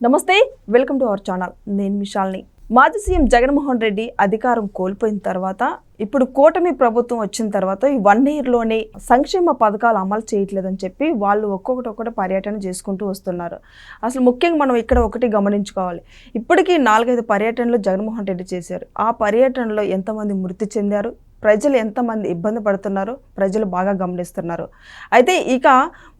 నమస్తే welcome to our channel. నేను మిషాల్ని. మాజీ సీఎం జగన్మోహన్ రెడ్డి అధికారం కోల్పోయిన తర్వాత ఇప్పుడు కూటమి ప్రభుత్వం వచ్చిన తర్వాత ఈ వన్ ఇయర్లోనే సంక్షేమ పథకాలు అమలు చేయట్లేదని చెప్పి వాళ్ళు ఒక్కొక్కటి ఒక్కటి పర్యటన చేసుకుంటూ వస్తున్నారు. అసలు ముఖ్యంగా మనం ఇక్కడ ఒకటి గమనించుకోవాలి. ఇప్పటికీ నాలుగైదు పర్యటనలు జగన్మోహన్ రెడ్డి చేశారు. ఆ పర్యటనలో ఎంతమంది మృతి చెందారు? ప్రజలు ఎంతమంది ఇబ్బంది పడుతున్నారో ప్రజలు బాగా గమనిస్తున్నారు. అయితే ఇక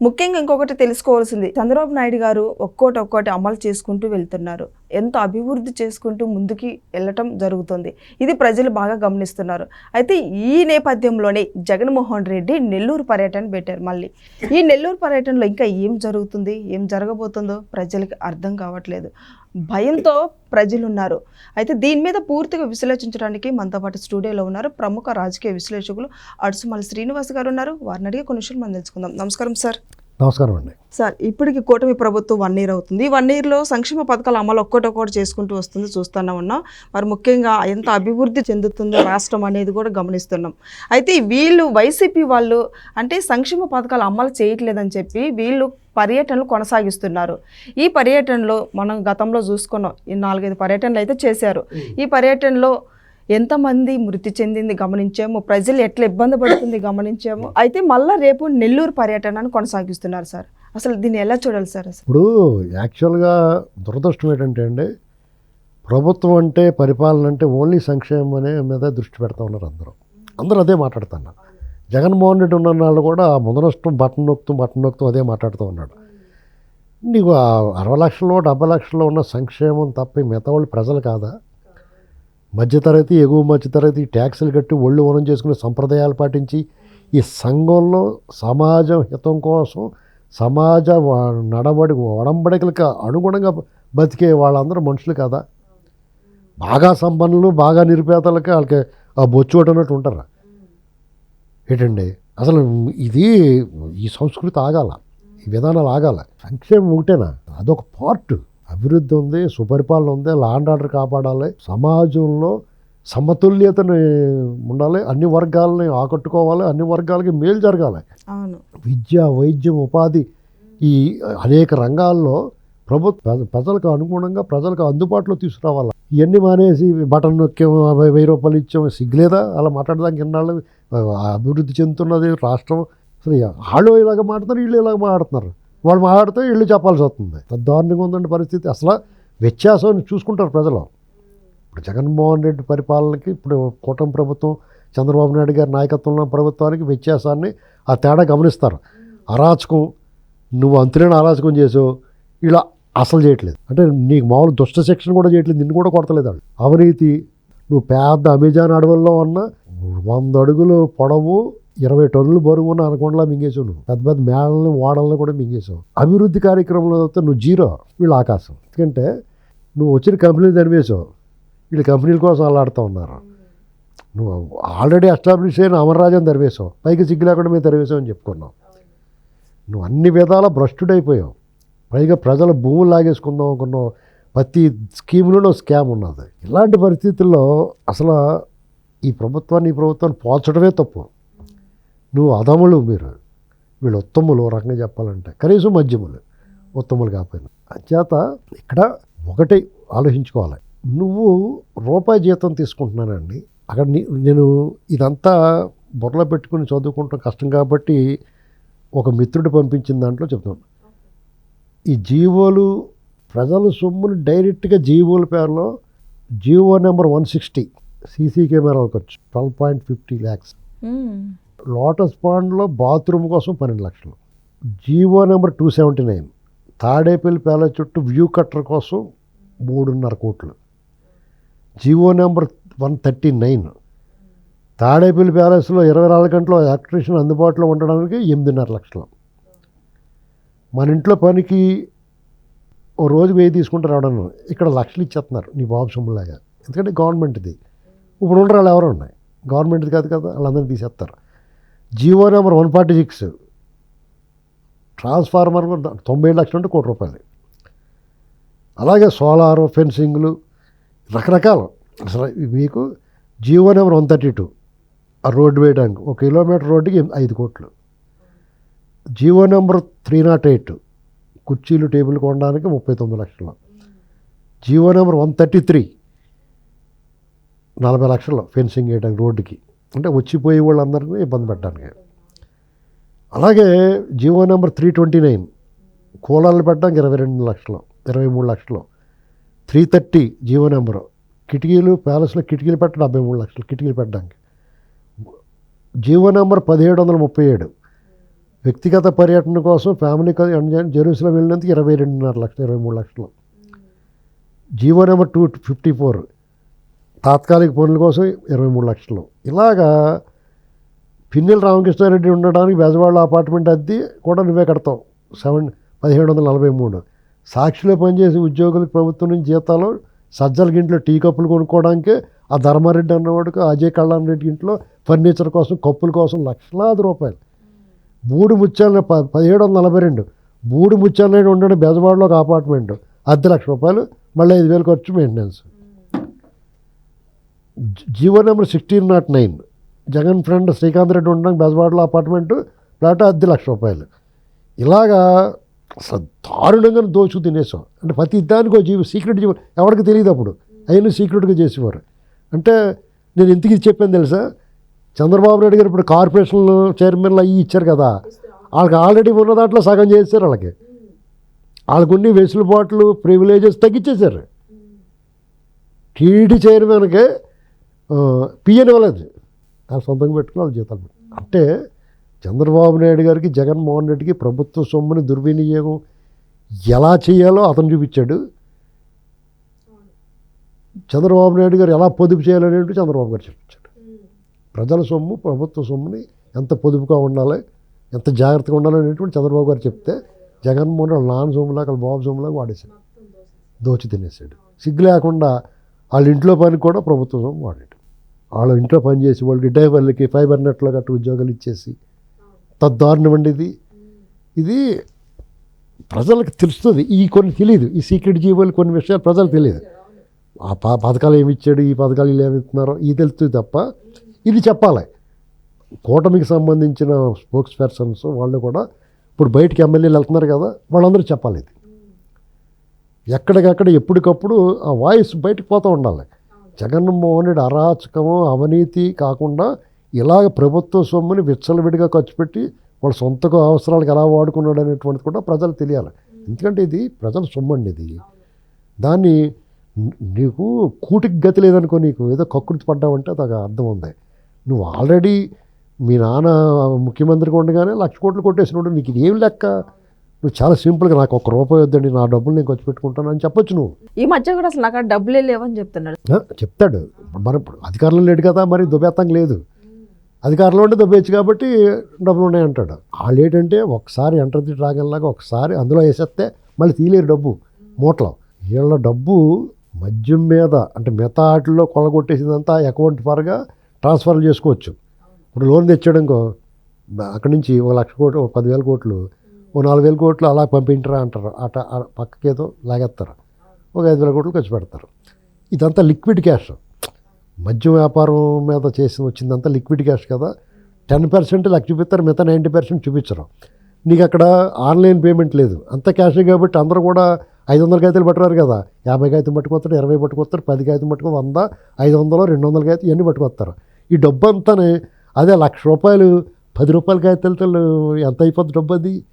ముఖ్యంగా ఇంకొకటి తెలుసుకోవాల్సింది చంద్రబాబు నాయుడు గారు ఒక్కోటి ఒక్కోటి అమలు చేసుకుంటూ వెళ్తున్నారు. ఎంతో అభివృద్ధి చేసుకుంటూ ముందుకి వెళ్ళటం జరుగుతుంది. ఇది ప్రజలు బాగా గమనిస్తున్నారు. అయితే ఈ నేపథ్యంలోనే జగన్మోహన్ రెడ్డి నెల్లూరు పర్యటన పెట్టారు మళ్ళీ. ఈ నెల్లూరు పర్యటనలో ఇంకా ఏం జరుగుతుంది? ఏం జరగబోతుందో ప్రజలకు అర్థం కావట్లేదు. భయంతో ప్రజలు ఉన్నారు అయితే దీని మీద పూర్తిగా విశ్లేషించడానికి మనతో పాటు స్టూడియోలో ఉన్నారు ప్రముఖ రాజకీయ విశ్లేషకులు అడుసుమల్లి శ్రీనివాస్ గారు ఉన్నారు. వారిని అడిగే కొన్ని విషయాలు మనం తెలుసుకుందాం. నమస్కారం సార్. నమస్కారం అండి. సార్ ఇప్పటికి కూటమి ప్రభుత్వం వన్ ఇయర్ అవుతుంది. ఈ వన్ ఇయర్లో సంక్షేమ పథకాల అమలు ఒక్కటొక్కటి చేసుకుంటూ వస్తుంది చూస్తూనే ఉన్నాం. మరి ముఖ్యంగా ఎంత అభివృద్ధి చెందుతుందో రాష్ట్రం అనేది కూడా గమనిస్తున్నాం. అయితే వీళ్ళు వైసీపీ వాళ్ళు అంటే సంక్షేమ పథకాలు అమలు చేయట్లేదని చెప్పి వీళ్ళు పర్యటనలు కొనసాగిస్తున్నారు. ఈ పర్యటనలో మనం గతంలో చూసుకున్నాం. ఈ నాలుగైదు పర్యటనలు అయితే చేశారు. ఈ పర్యటనలో ఎంతమంది మృతి చెందింది గమనించాము ప్రజలు ఎట్లా ఇబ్బంది పడుతుంది గమనించాము. అయితే మళ్ళీ రేపు నెల్లూరు పర్యటనను కొనసాగిస్తున్నారు సార్. అసలు దీన్ని ఎలా చూడాలి సార్ ఇప్పుడు యాక్చువల్గా దురదృష్టం ఏంటంటే అండి ప్రభుత్వం అంటే పరిపాలన అంటే ఓన్లీ సంక్షేమం అనే మీద దృష్టి పెడతా ఉన్నారు అందరూ. అందరూ అదే మాట్లాడుతున్నారు. జగన్మోహన్ రెడ్డి ఉన్న వాళ్ళు కూడా ముదనష్టం బటన్ నొక్కుతూ బటన్ నొక్కుతూ అదే మాట్లాడుతూ ఉన్నాడు. నీకు అరవై లక్షల్లో డెబ్బై లక్షల్లో ఉన్న సంక్షేమం తప్ప మిగతా వాళ్ళు ప్రజలు కాదా? మధ్యతరగతి ఎగువ మధ్యతరగతి ట్యాక్సులు కట్టి ఒళ్ళు వనం చేసుకునే సంప్రదాయాలు పాటించి ఈ సంఘంలో సమాజం హితం కోసం సమాజ నడవడి ఒడంబడికలకు అనుగుణంగా బతికే వాళ్ళందరూ మనుషులు కదా. బాగా సంపన్నులు బాగా నిరుపేదలకి వాళ్ళకి ఆ బొచ్చు అన్నట్టు ఉంటారు? ఏంటండి? అసలు ఇది ఈ సంస్కృతి ఆగాల ఈ విధానాలు ఆగాల. సంక్షేమం ఒకటేనా? అదొక పార్ట్. అభివృద్ధి ఉంది సుపరిపాలన ఉంది లాండ్ ఆర్డర్ కాపాడాలి సమాజంలో సమతుల్యతని ఉండాలి అన్ని వర్గాలని ఆకట్టుకోవాలి అన్ని వర్గాలకి మేలు జరగాలి. విద్య వైద్యం ఉపాధి ఈ అనేక రంగాల్లో ప్రభుత్వ ప్రజ- ప్రజలకు అనుగుణంగా ప్రజలకు అందుబాటులో తీసుకురావాలి. ఇవన్నీ మానేసి బటన్ నొక్కాము యాభై వెయ్యి రూపాయలు ఇచ్చాము సిగ్గులేదా? అలా మాట్లాడడానికి ఎన్నాళ్ళు అభివృద్ధి చెందుతున్నది రాష్ట్రం. అసలు వాళ్ళు ఇలాగ మాట్లాడుతున్నారు వీళ్ళు ఇలాగ మాట్లాడుతున్నారు. వాళ్ళు మాట్లాడితే ఇళ్ళు చెప్పాల్సి వస్తుంది. దారుణంగా ఉందండి పరిస్థితి. అసలు వ్యత్యాసం చూసుకుంటారు ప్రజలు. ఇప్పుడు జగన్మోహన్ రెడ్డి పరిపాలనకి ఇప్పుడు కూటమి ప్రభుత్వం చంద్రబాబు నాయుడు గారి నాయకత్వంలో ప్రభుత్వానికి వ్యత్యాసాన్ని ఆ తేడా గమనిస్తారు. అరాచకం నువ్వు అంతులేని అరాచకం చేసావు ఇలా అసలు చేయట్లేదు. అంటే నీకు మామూలు దుష్ట శిక్షణ కూడా చేయట్లేదు నిన్ను కూడా కొడతలేదు వాళ్ళు. అవినీతి నువ్వు పెద్ద అమెజాన్ అడవుల్లో ఉన్న వంద అడుగులు పొడవు ఇరవై టన్నులు బరువు ఉన్న అనకుండా మింగేసావు నువ్వు. పెద్ద పెద్ద మేళల్ని ఓడల్ని కూడా మింగేసావు అభివృద్ధి కార్యక్రమంలో వస్తే నువ్వు జీరో వీళ్ళు ఆకాశం. ఎందుకంటే నువ్వు వచ్చిన కంపెనీలు తరివేసావు వీళ్ళు కంపెనీల కోసం అల్లాడుతూ ఉన్నారు. నువ్వు ఆల్రెడీ ఎస్టాబ్లిష్ అయిన అమరరాజని తరివేశావు పైకి సిగ్గు లేకుండా మేము తరివేసావు అని చెప్పుకున్నావు నువ్వు అన్ని విధాల భ్రష్టుడైపోయావు పైగా ప్రజల భూములు లాగేసుకుందాం అనుకున్నావు. ప్రతి స్కీమ్లోనూ స్కామ్ ఉన్నది. ఇలాంటి పరిస్థితుల్లో అసలు ఈ ప్రభుత్వాన్ని ఈ ప్రభుత్వాన్ని పోల్చడమే తప్పు. నువ్వు అధములు మీరు. వీళ్ళు ఉత్తములు రకంగా చెప్పాలంటే. కనీసం మధ్యములు ఉత్తములు కాకపోయినా. అంచేత ఇక్కడ ఒకటి ఆలోచించుకోవాలి. నువ్వు రూపాయి జీతం తీసుకుంటున్నానండి. అక్కడ నేను ఇదంతా బుర్రలో పెట్టుకుని చదువుకుంటాం కష్టం కాబట్టి ఒక మిత్రుడు పంపించిన దాంట్లో చెప్తాను ఈ జీవోలు ప్రజల సొమ్ములు డైరెక్ట్గా జీవోల పేరులో GO number one sixty CC కెమెరాలకు వచ్చి twelve point fifty lakhs. Lotus పాండ్లో bathroom కోసం పన్నెండు లక్షలు. GO number two seventy nine. Tadepalli palace చుట్టూ వ్యూ కట్టర్ కోసం మూడున్నర కోట్లు. GO number one thirty nine. Tadepalli ప్యాలెస్లో ఇరవై నాలుగు గంటలు ఎలక్ట్రీషియన్ అందుబాటులో ఉండడానికి ఎనిమిదిన్నర లక్షలు. మన ఇంట్లో పనికి ఓ రోజు వెయ్యి తీసుకుంటారు ఎవడన్నా ఇక్కడ లక్షలు ఇచ్చేస్తున్నారు నీ బాబు సొమ్ములాగా ఎందుకంటే గవర్నమెంట్ది. ఇప్పుడు ఉండరు వాళ్ళు ఎవరు ఉన్నాయి? గవర్నమెంట్ది కాదు కదా వాళ్ళందరినీ తీసేస్తారు. GO number one forty six. Transformer తొంభై లక్షలు అంటే కోటి రూపాయలు. అలాగే సోలారు ఫెన్సింగ్లు రకరకాలు. అసలు మీకు GO number one thirty two ఆ రోడ్డు వేయడానికి ఒక కిలోమీటర్ రోడ్డుకి ఐదు కోట్లు. GO number three naught eight కుర్చీలు టేబుల్ కొనడానికి ముప్పై తొమ్మిది లక్షలు. GO number one thirty three నలభై లక్షలు ఫెన్సింగ్ వేయడానికి రోడ్డుకి. అంటే వచ్చిపోయే వాళ్ళందరికీ ఇబ్బంది పెట్టడానికి. అలాగే GO number three twenty nine కూలాలు పెట్టడానికి ఇరవై రెండు లక్షలు ఇరవై మూడు లక్షలు. త్రీ థర్టీ జీవో నెంబరు కిటికీలు ప్యాలెస్లో కిటికీలు పెట్ట డెబ్బై మూడు లక్షలు కిటికీలు పెట్టడానికి. జీవో నెంబర్ పదిహేడు వందల ముప్పై ఏడు వ్యక్తిగత పర్యటన కోసం ఫ్యామిలీ జెరూసలం వెళ్ళినందుకు ఇరవై రెండున్నర లక్షలు ఇరవై మూడు లక్షలు. GO number two fifty four తాత్కాలిక పనుల కోసం ఇరవై మూడు లక్షలు. ఇలాగా పిన్నెల రామకృష్ణారెడ్డి ఉండడానికి బెజవాడ అపార్ట్మెంట్ అద్దె కూడా నువ్వే కడతావు. సెవెన్ పదిహేడు వందల నలభై మూడు. సాక్షిలో పనిచేసే ఉద్యోగులకు ప్రభుత్వం నుంచి జీతాలు సజ్జల గింట్లో టీ కప్పులు కొనుక్కోవడానికి ఆ ధర్మారెడ్డి అన్నవాడుకు అజయ్ కళ్యాణ్ రెడ్డి ఇంట్లో ఫర్నిచర్ కోసం కప్పుల కోసం లక్షలాది రూపాయలు. బూడి ముత్యాల ప పదిహేడు వందల నలభై రెండు. బూడి ముత్యాల ఉండడం బెజవాడలో ఒక అపార్ట్మెంట్ అర్ధ లక్ష రూపాయలు మళ్ళీ ఐదు వేలు ఖర్చు maintenance GO number sixteen naught nine Jagan friend Srikanth Reddy ఉండడానికి బెజవాడలో అపార్ట్మెంట్ ప్లాట్ అద్దె లక్ష రూపాయలు. ఇలాగా అసలు దారుణంగా దోచు తినేసాం అంటే ప్రతి దానికి ఒక జీవి సీక్రెట్ జీవో ఎవరికి తెలియదు అప్పుడు. అయినా సీక్రెట్గా చేసేవారు. అంటే నేను ఎందుకు ఇది చెప్పాను తెలుసా? చంద్రబాబు నాయుడు గారు ఇప్పుడు కార్పొరేషన్ చైర్మన్లు అయ్యి ఇచ్చారు కదా. వాళ్ళకి ఆల్రెడీ ఉన్న దాంట్లో సగం చేశారు వాళ్ళకి. వాళ్ళకున్ని వెసులుబాట్లు ప్రివిలేజెస్ తగ్గించేశారు టీడీ చైర్మన్కే పిఎన్ ఇవ్వలేదు. వాళ్ళు సొంతంగా పెట్టుకుని వాళ్ళు జీతాలు పెట్టు- అంటే చంద్రబాబు నాయుడు గారికి జగన్మోహన్ రెడ్డికి ప్రభుత్వ సొమ్ముని దుర్వినియోగం ఎలా చేయాలో అతను చూపించాడు. చంద్రబాబు నాయుడు గారు ఎలా పొదుపు చేయాలనేది చంద్రబాబు గారు చూపించాడు. ప్రజల సొమ్ము ప్రభుత్వ సొమ్ముని ఎంత పొదుపుగా ఉండాలి ఎంత జాగ్రత్తగా ఉండాలి అనేటువంటి చంద్రబాబు గారు చెప్తే జగన్మోహన్ రెడ్డి నాన్న సొమ్ములాగా వాళ్ళ బాబు సొమ్ములాగా వాడేశాడు. దోచి తినేసాడు సిగ్గు లేకుండా వాళ్ళ ఇంట్లో పని కూడా ప్రభుత్వ సొమ్ము వాడాడు. వాళ్ళ ఇంట్లో పనిచేసి వాళ్ళకి డ్రైవర్లకి ఫైబర్ నెట్లో గట్ట ఉద్యోగాలు ఇచ్చేసి. తద్దారుణం అండి ఇది. ఇది ప్రజలకు తెలుస్తుంది. ఈ కొన్ని తెలియదు ఈ సీక్రెట్ జీవోలు కొన్ని విషయాలు ప్రజలకు తెలియదు ఆ ప పథకాలు ఏమి ఇచ్చాడు? ఈ పథకాలు వీళ్ళు ఏమి ఇస్తున్నారో? ఇది తెలుస్తుంది తప్ప ఇది చెప్పాలి. కూటమికి సంబంధించిన స్పోక్స్ పర్సన్స్ వాళ్ళు కూడా ఇప్పుడు బయటికి ఎమ్మెల్యేలు వెళ్తున్నారు కదా వాళ్ళందరూ చెప్పాలి ఇది. ఎక్కడికక్కడ ఎప్పటికప్పుడు ఆ వాయిస్ బయటకు పోతూ ఉండాలి. జగన్మోహన్ రెడ్డి అరాచకము అవినీతి కాకుండా ఇలాగ ప్రభుత్వ సొమ్ముని విచ్చలవిడిగా ఖర్చు పెట్టి వాళ్ళ సొంత అవసరాలకు ఎలా వాడుకున్నాడు అనేటువంటిది కూడా ప్రజలు తెలియాలి. ఎందుకంటే ఇది ప్రజల సొమ్ము అండి ఇది. దాన్ని నీకు కూటికి గతి లేదనుకో నీకు ఏదో కక్కుర్తి పడ్డావంటే అది ఒక అర్థం ఉంది. నువ్వు ఆల్రెడీ మీ నాన్న ముఖ్యమంత్రిగా ఉండగానే లక్ష కోట్లు కొట్టేసినప్పుడు నీకు ఇది ఏం లెక్క? నువ్వు చాలా సింపుల్గా నాకు ఒక రూపాయి వద్దండి నా డబ్బులు నేను ఖర్చు పెట్టుకుంటాను అని చెప్పొచ్చు నువ్వు. ఈ మధ్య కూడా అసలు నాకు డబ్బులే లేవని చెప్తున్నాడు. చెప్తాడు. మరి ఇప్పుడు అధికారంలో లేడు కదా మరి దుబ్బేత్తం లేదు. అధికారంలో ఉంటే దుబ్బేచ్చు కాబట్టి డబ్బులు ఉన్నాయంటాడు. వాళ్ళు ఏంటంటే ఒకసారి ఎంటర్ ది డ్రాగన్ లాగా ఒకసారి అందులో వేసేస్తే మళ్ళీ తీలేరు డబ్బు మూటలో. వీళ్ళ డబ్బు మద్యం మీద అంటే మిగతా వాటిల్లో కొలగొట్టేసిందంతా అకౌంట్ పరంగా ట్రాన్స్ఫర్ చేసుకోవచ్చు. ఇప్పుడు లోన్ తెచ్చాడనుకో అక్కడి నుంచి ఒక లక్ష కోట్లు ఒక పదివేల కోట్లు ఓ నాలుగు వేల కోట్లు అలా పంపించరా అంటారు. అట పక్కకేదో లాగేస్తారు. ఒక ఐదు వేల కోట్లు ఖర్చు పెడతారు. ఇదంతా లిక్విడ్ క్యాష్. మద్యం వ్యాపారం మీద చేసి వచ్చిందంతా లిక్విడ్ క్యాష్ కదా. టెన్ పర్సెంట్ లెక్క చూపిస్తారు మిగతా నైంటీ పర్సెంట్ చూపించరు. నీకు అక్కడ ఆన్లైన్ పేమెంట్ లేదు. అంత క్యాషే కాబట్టి అందరూ కూడా ఐదు వందల కాయితీలు పట్టురారు కదా. యాభై కాగితం పట్టుకొస్తారు ఇరవై పట్టుకొస్తారు పది కాగితం పట్టుకో వంద ఐదు వందలు రెండు వందల కాగితం ఇవన్నీ పట్టుకొస్తారు. ఈ డబ్బు అంతానే అదే లక్ష రూపాయలు పది రూపాయల కాగితాలతో ఎంత అయిపోద్ది డబ్బు అది?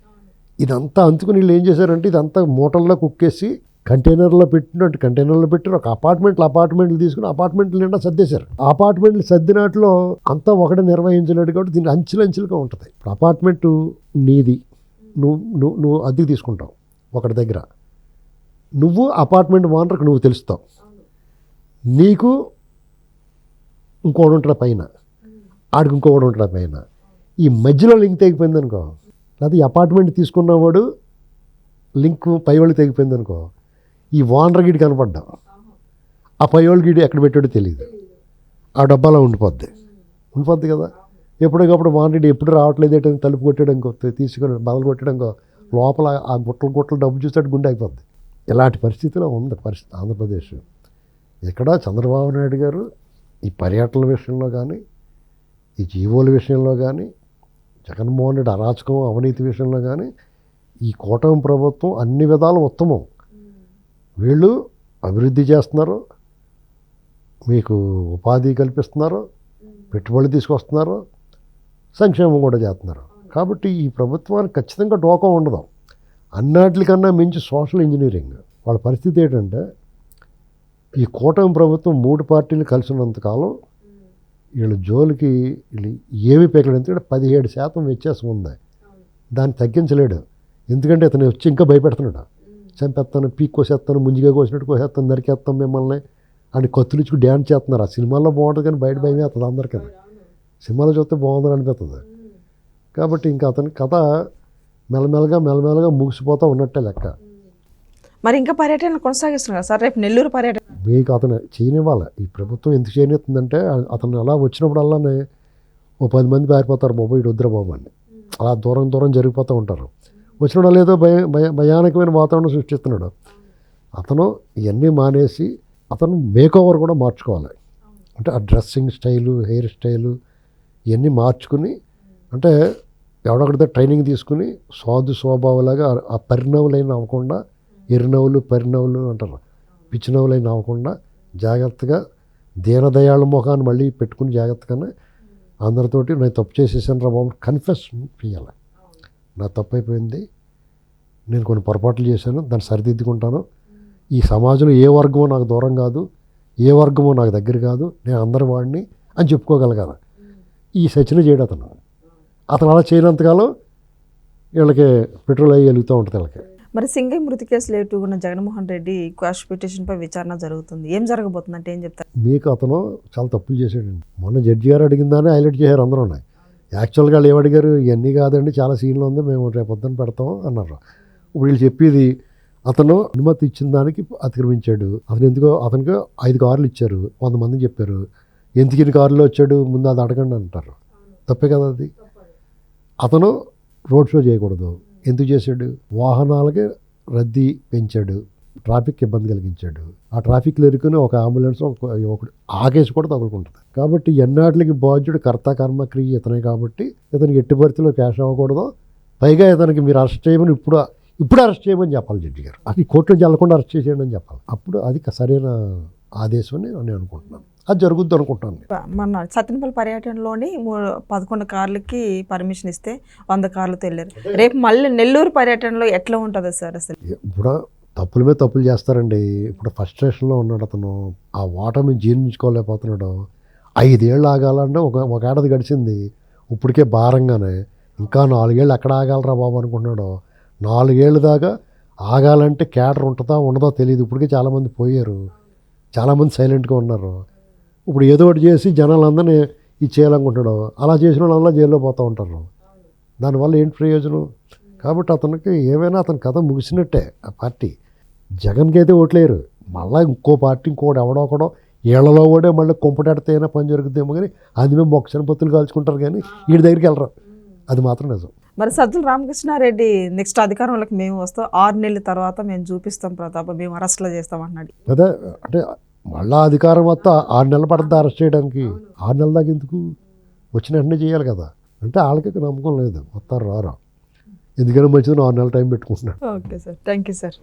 ఇదంతా అంచుకుని వీళ్ళు ఏం చేశారంటే ఇదంతా మూటల్లో కుక్కేసి కంటైనర్లో పెట్టినట్టు కంటైనర్లో పెట్టిన ఒక అపార్ట్మెంట్లు అపార్ట్మెంట్లు తీసుకుని అపార్ట్మెంట్లు నిండా సర్దేశారు. ఆ అపార్ట్మెంట్లు సర్దినాట్లో అంతా ఒకటే నిర్వహించలేడు కాబట్టి దీన్ని అంచులంచులుగా ఉంటుంది. ఇప్పుడు అపార్ట్మెంటు నీది. నువ్వు నువ్వు నువ్వు అద్దెకి తీసుకుంటావు ఒకటి దగ్గర. నువ్వు అపార్ట్మెంట్ ఓనర్కి నువ్వు తెలుస్తావు. నీకు ఇంకోడు ఉంటాడు పైన. ఆడికి ఇంకోడు ఉంటాడు పైన. ఈ మధ్యలో లింక్ తెగిపోయింది అనుకో లేకపోతే ఈ అపార్ట్మెంట్ తీసుకున్నవాడు లింక్ పై వాళ్ళు తెగిపోయింది అనుకో ఈ ఓనర్ గిడి కనపడ్డా. ఆ పై వాళ్ళ గిడి ఎక్కడ పెట్టాడో తెలియదు ఆ డబ్బాలో ఉండిపోద్ది. ఉండిపోద్ది కదా. ఎప్పటికప్పుడు ఓనర్ ఎప్పుడు రావట్లేదు ఏంటని తలుపు కొట్టడంకో తీసుకొని బదలు కొట్టడంకో లోపల ఆ గుట్టలు గుట్టలు డబ్బు చూసేటట్టు గుండె అయిపోద్ది. ఇలాంటి పరిస్థితిలో ఉంది పరిస్థితి ఆంధ్రప్రదేశ్. ఇక్కడ చంద్రబాబు నాయుడు గారు ఈ పర్యటనల విషయంలో కానీ ఈ జీవోల విషయంలో కానీ జగన్మోహన్ రెడ్డి అరాచకం అవినీతి విషయంలో కానీ ఈ కూటమి ప్రభుత్వం అన్ని విధాలు ఉత్తమం. వీళ్ళు అభివృద్ధి చేస్తున్నారు మీకు ఉపాధి కల్పిస్తున్నారు పెట్టుబడులు తీసుకొస్తున్నారు సంక్షేమం కూడా చేస్తున్నారు. కాబట్టి ఈ ప్రభుత్వానికి ఖచ్చితంగా డోకా ఉండదు. అన్నిటికన్నా మించి సోషల్ ఇంజనీరింగ్. వాళ్ళ పరిస్థితి ఏంటంటే ఈ కూటమి ప్రభుత్వం మూడు పార్టీలు కలిసినంతకాలం వీళ్ళ జోలికి వీళ్ళు ఏమి పెరగలేదు ఎందుకంటే పదిహేడు శాతం వ్యత్యాసం ఉంది. దాన్ని తగ్గించలేడు. ఎందుకంటే ఇతను వచ్చి ఇంకా భయపెడుతున్నాడు. చంపేస్తాను పీక్ కోసేస్తాను ముంజిగా కోసినట్టు కోసేస్తాను నరికేస్తాం మిమ్మల్ని అని కత్తులు ఇచ్చుకు డ్యాన్స్ చేస్తున్నారు. ఆ సినిమాల్లో బాగుంటుంది కానీ బయట భయం వేస్తుంది అందరికీ సినిమాలో చూస్తే బాగుందని అనిపిస్తుంది. కాబట్టి ఇంకా అతని కథ మెల్లమెల్లగా మెల్లమెల్లగా ముగిసిపోతూ ఉన్నట్టే లెక్క. మరి ఇంకా పర్యటన కొనసాగిస్తున్నారు సార్? రేపు నెల్లూరు పర్యటన మీకు అతను చేయనివ్వాలి. ఈ ప్రభుత్వం ఎందుకు చేయనిస్తుందంటే అతను అలా వచ్చినప్పుడల్లానే ఓ పది మంది పారిపోతారు బాబు ఇటు వద్దురా బాబు అని అలా దూరం దూరం జరిగిపోతూ ఉంటారు. వచ్చినప్పుడు ఏదో భయ భయ భయానకమైన వాతావరణం సృష్టిస్తున్నాడు. అతను ఇవన్నీ మానేసి అతను మేకోవర్ కూడా మార్చుకోవాలి. అంటే ఆ డ్రెస్సింగ్ స్టైలు హెయిర్ స్టైలు ఇవన్నీ మార్చుకుని అంటే ఎవడొకడితో ట్రైనింగ్ తీసుకుని సాధు స్వభావలాగా ఆ- ఆ అవ్వకుండా ఎరునవ్వులు పరినవ్వులు అంటారు. పిచ్చినవులైన అవ్వకుండా జాగ్రత్తగా దీనదయాళ ముఖాన్ని మళ్ళీ పెట్టుకుని జాగ్రత్తగానే అందరితోటి నేను తప్పు చేసేసాను రా బాబు కన్ఫెస్ చేయాలి. నా తప్పు అయిపోయింది నేను కొన్ని పొరపాట్లు చేశాను దాన్ని సరిదిద్దుకుంటాను. ఈ సమాజంలో ఏ వర్గమో నాకు దూరం కాదు ఏ వర్గమో నాకు దగ్గర కాదు నేను అందరి వాడిని అని చెప్పుకోగలగాను ఈ సచిన చేయడు అతను. అతను అలా చేయనంతకాలం వీళ్ళకి పెట్రోల్ అయ్యి వెలుగుతూ ఉంటుంది వీళ్ళకి. మరి సింగై మృతి లేటు కూడా జగన్మోహన్ రెడ్డి క్వాష్ పిటిషన్ పై విచారణ జరుగుతుంది. ఏం జరగబోతుంది అంటే ఏం చెప్తారు? మీకు అతను చాలా తప్పులు చేశాడండి. మొన్న జడ్జి గారు అడిగిందానే హైలైట్ చేశారు అందరూ ఉన్నాయి. యాక్చువల్గా వాళ్ళు ఏమడిగారు? ఇవన్నీ కాదండి చాలా సీన్లు ఉంది మేము రేపు పొద్దున పెడతాం అన్నారు. ఇప్పుడు వీళ్ళు చెప్పేది అతను అనుమతి ఇచ్చిన దానికి అతిక్రమించాడు. అతను ఎందుకో అతనికి ఐదు కార్లు ఇచ్చారు వంద మందికి చెప్పారు. ఎందుకు ఇన్ని కార్లు వచ్చాడు? ముందు అది అడగండి అంటారు. తప్పే కదా అది? అతను రోడ్ షో చేయకూడదు. ఎందుకు చేశాడు? వాహనాలకి రద్దీ పెంచాడు. ట్రాఫిక్ ఇబ్బంది కలిగించాడు. ఆ ట్రాఫిక్లో ఇరుకుని ఒక అంబులెన్స్ ఒక ఒకటి ఆగేసి కూడా తగులుకుంటుంది. కాబట్టి ఎన్నాటికి బాధ్యుడు కర్త కర్మ క్రియ ఇతనే కాబట్టి ఇతనికి ఎట్టి పరిస్థితుల్లో క్యాష్ అవ్వకూడదు. పైగా ఇతనికి మీరు అరెస్ట్ చేయమని ఇప్పుడు ఇప్పుడు అరెస్ట్ చేయమని చెప్పాలి జడ్జి గారు. అది కోర్టులో చెల్లకుండా అరెస్ట్ చేసేయండి అని చెప్పాలి. అప్పుడు అది సరైన ఆదేశం అని నేను అనుకుంటున్నాను. అది జరుగుద్ది అనుకుంటాను. మన సత్యనపల్లి పర్యటనలోని పదకొండు కార్లకి పర్మిషన్ ఇస్తే వంద కార్లతో వెళ్ళారు రేపు మళ్ళీ నెల్లూరు పర్యటనలో ఎట్లా ఉంటుంది సార్ అసలు? ఇప్పుడు తప్పుల మీద తప్పులు చేస్తారండి. ఇప్పుడు ఫ్రస్ట్రేషన్లో ఉన్నాడు అతను. ఆ ఓటమి జీర్ణించుకోలేకపోతున్నాడు. ఐదేళ్ళు ఆగాలంటే ఒక ఒక ఏడాది గడిచింది. ఇప్పటికే భారంగానే. ఇంకా నాలుగేళ్ళు ఎక్కడ ఆగాలరా బాబు అనుకుంటున్నాడు. నాలుగేళ్ళు దాకా ఆగాలంటే క్యాటర్ ఉంటుందా ఉండదో తెలియదు ఇప్పటికే చాలామంది పోయారు. చాలామంది సైలెంట్గా ఉన్నారు. ఇప్పుడు ఏదో ఒకటి చేసి జనాలందరినీ ఇది చేయాలనుకుంటాడు అలా చేసిన వాళ్ళందరూ జైల్లో పోతూ ఉంటారు. దానివల్ల ఏంటి ప్రయోజనం? కాబట్టి అతనికి ఏమైనా అతని కథ ముగిసినట్టే ఆ పార్టీ. జగన్కి అయితే ఓట్లేరు. మళ్ళీ ఇంకో పార్టీ ఇంకోటి ఎవడో ఒకడో ఏళ్ళలో కూడా మళ్ళీ కొంపటెడితేనే పని జరుగుతుందేమో కానీ అది మేము మొక్కసిన పొత్తులు కాల్చుకుంటారు కానీ వీడి దగ్గరికి వెళ్ళరు. అది మాత్రం నిజం. మరి సజ్జల రామకృష్ణారెడ్డి నెక్స్ట్ అధికారంలోకి మేము వస్తాం. ఆరు నెలల తర్వాత మేము చూపిస్తాం ప్రతాప. మేము అరెస్ట్లో చేస్తాం అన్నాడు. అదే అంటే మళ్ళా అధికారం మొత్తం ఆరు నెలలు పడుతుంది అరెస్ట్ చేయడానికి. ఆరు నెలల దాకా ఎందుకు? వచ్చిన వెంటనే చేయాలి కదా. అంటే వాళ్ళకి నమ్మకం లేదు. వస్తారు రారా. ఎందుకైనా మంచిది ఆరు నెలల టైం పెట్టుకుంటున్నాను okay sir. Thank you sir.